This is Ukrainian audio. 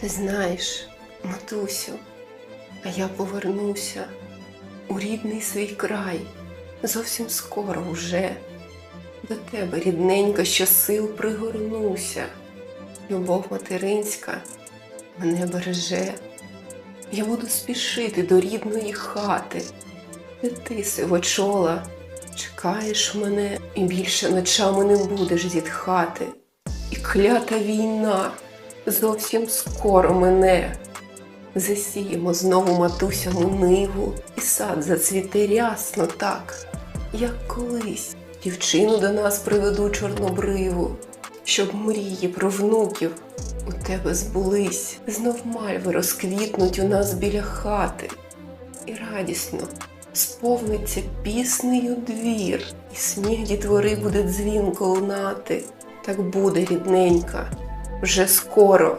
Ти знаєш, матусю, а я повернуся у рідний свій край зовсім скоро уже. До тебе, рідненька, що сил пригорнуся. Любов материнська мене береже. Я буду спішити до рідної хати, де ти, сивочола, чекаєш мене і більше ночами не будеш зітхати. І клята війна зовсім скоро мене. Засіємо знову матусяну ниву, і сад зацвіте рясно так, як колись. Дівчину до нас приведу чорнобриву, щоб мрії про внуків у тебе збулись. Знов мальви розквітнуть у нас біля хати, і радісно сповниться піснею двір, і сміх дітвори буде дзвінко лунати. Так буде, рідненька, вже скоро.